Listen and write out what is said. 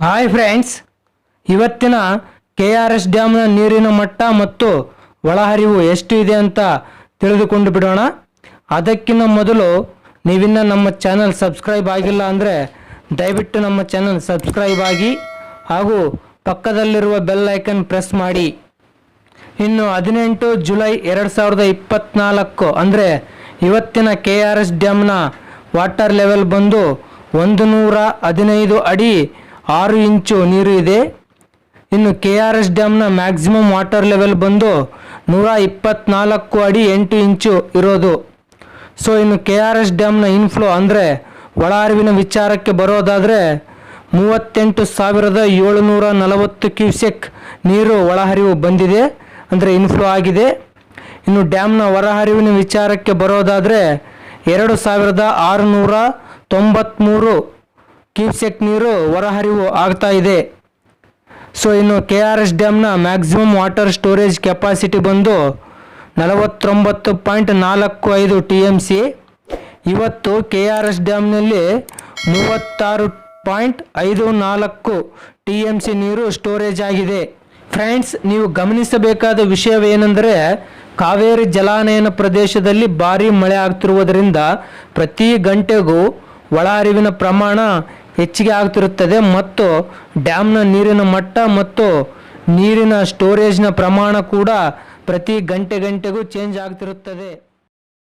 Hi friends ಇವತ್ತಿನ K R S ಡ್ಯಾಮ್ನ ನೀರಿನ ಮಟ್ಟ ಮತ್ತು ಒಳಹರಿವು ಎಷ್ಟು ಇದೆ ಅಂತ ತಿಳಿದುಕೊಂಡು ಬಿಡೋಣ. ಅದಕ್ಕಿಂತ ಮೊದಲು ನೀವಿನ್ನ ನಮ್ಮ ಚಾನಲ್ ಸಬ್ಸ್ಕ್ರೈಬ್ ಆಗಿಲ್ಲ ಅಂದರೆ ದಯವಿಟ್ಟು ನಮ್ಮ ಚಾನಲ್ ಸಬ್ಸ್ಕ್ರೈಬ್ ಆಗಿ ಹಾಗೂ ಪಕ್ಕದಲ್ಲಿರುವ ಬೆಲ್ ಐಕನ್ ಪ್ರೆಸ್ ಮಾಡಿ. ಇನ್ನು ಹದಿನೆಂಟು ಜುಲೈ ಎರಡು ಸಾವಿರದ ಇಪ್ಪತ್ನಾಲ್ಕು ಅಂದರೆ ಇವತ್ತಿನ ಕೆ ಆರ್ ಎಸ್ ಡ್ಯಾಮ್ನ ವಾಟರ್ ಲೆವೆಲ್ ಬಂದು ಒಂದು ನೂರ ಹದಿನೈದು ಅಡಿ ಆರು ಇಂಚು ನೀರು ಇದೆ. ಇನ್ನು ಕೆ ಆರ್ ಎಸ್ ಡ್ಯಾಮ್ನ ಮ್ಯಾಕ್ಸಿಮಮ್ ವಾಟರ್ ಲೆವೆಲ್ ಬಂದು ನೂರ ಇಪ್ಪತ್ನಾಲ್ಕು ಅಡಿ ಎಂಟು ಇಂಚು ಇರೋದು. ಸೊ, ಇನ್ನು ಕೆ ಆರ್ ಎಸ್ ಡ್ಯಾಮ್ನ ಇನ್ಫ್ಲೋ ಅಂದರೆ ಒಳಹರಿವಿನ ವಿಚಾರಕ್ಕೆ ಬರೋದಾದರೆ ಮೂವತ್ತೆಂಟು ಸಾವಿರದ ಏಳುನೂರ ನಲವತ್ತು ಕ್ಯೂಸೆಕ್ ನೀರು ಒಳಹರಿವು ಬಂದಿದೆ, ಅಂದರೆ ಇನ್ಫ್ಲೋ ಆಗಿದೆ. ಇನ್ನು ಡ್ಯಾಮ್ನ ಹೊರಹರಿವಿನ ವಿಚಾರಕ್ಕೆ ಬರೋದಾದರೆ ಎರಡು ಸಾವಿರದ ಆರುನೂರ ತೊಂಬತ್ತ್ಮೂರು ಕ್ಯೂಸೆಕ್ ನೀರು ಹೊರಹರಿವು ಆಗ್ತಾ ಇದೆ. ಸೊ ಇನ್ನು ಕೆ ಆರ್ ಎಸ್ ಡ್ಯಾಮ್ನ ಮ್ಯಾಕ್ಸಿಮಮ್ ವಾಟರ್ ಸ್ಟೋರೇಜ್ ಕೆಪಾಸಿಟಿ ಬಂದು ನಲವತ್ತೊಂಬತ್ತು ಪಾಯಿಂಟ್ ನಾಲ್ಕು ಐದು ಟಿ ಎಂ ಸಿ ಇವತ್ತು ಕೆ ಆರ್ ಎಸ್ ಡ್ಯಾಮ್ನಲ್ಲಿ ಮೂವತ್ತಾರು ಪಾಯಿಂಟ್ ಐದು ನಾಲ್ಕು ಟಿ ಎಂ ಸಿ ನೀರು ಸ್ಟೋರೇಜ್ ಆಗಿದೆ. ಫ್ರೆಂಡ್ಸ್ ನೀವು ಗಮನಿಸಬೇಕಾದ ವಿಷಯವೇನೆಂದರೆ ಕಾವೇರಿ ಜಲಾನಯನ ಪ್ರದೇಶದಲ್ಲಿ ಭಾರಿ ಮಳೆ ಆಗ್ತಿರುವುದರಿಂದ ಪ್ರತಿ ಗಂಟೆಗೂ ಒಳಹರಿವಿನ ಪ್ರಮಾಣ ಹೆಚ್ಚಿಗೆ ಆಗ್ತಿರುತ್ತದೆ ಮತ್ತು ಡ್ಯಾಮ್ನ ನೀರಿನ ಮಟ್ಟ ಮತ್ತು ನೀರಿನ ಸ್ಟೋರೇಜ್ನ ಪ್ರಮಾಣ ಕೂಡ ಪ್ರತಿ ಗಂಟೆ ಗಂಟೆಗೂ ಚೇಂಜ್ ಆಗ್ತಿರುತ್ತದೆ.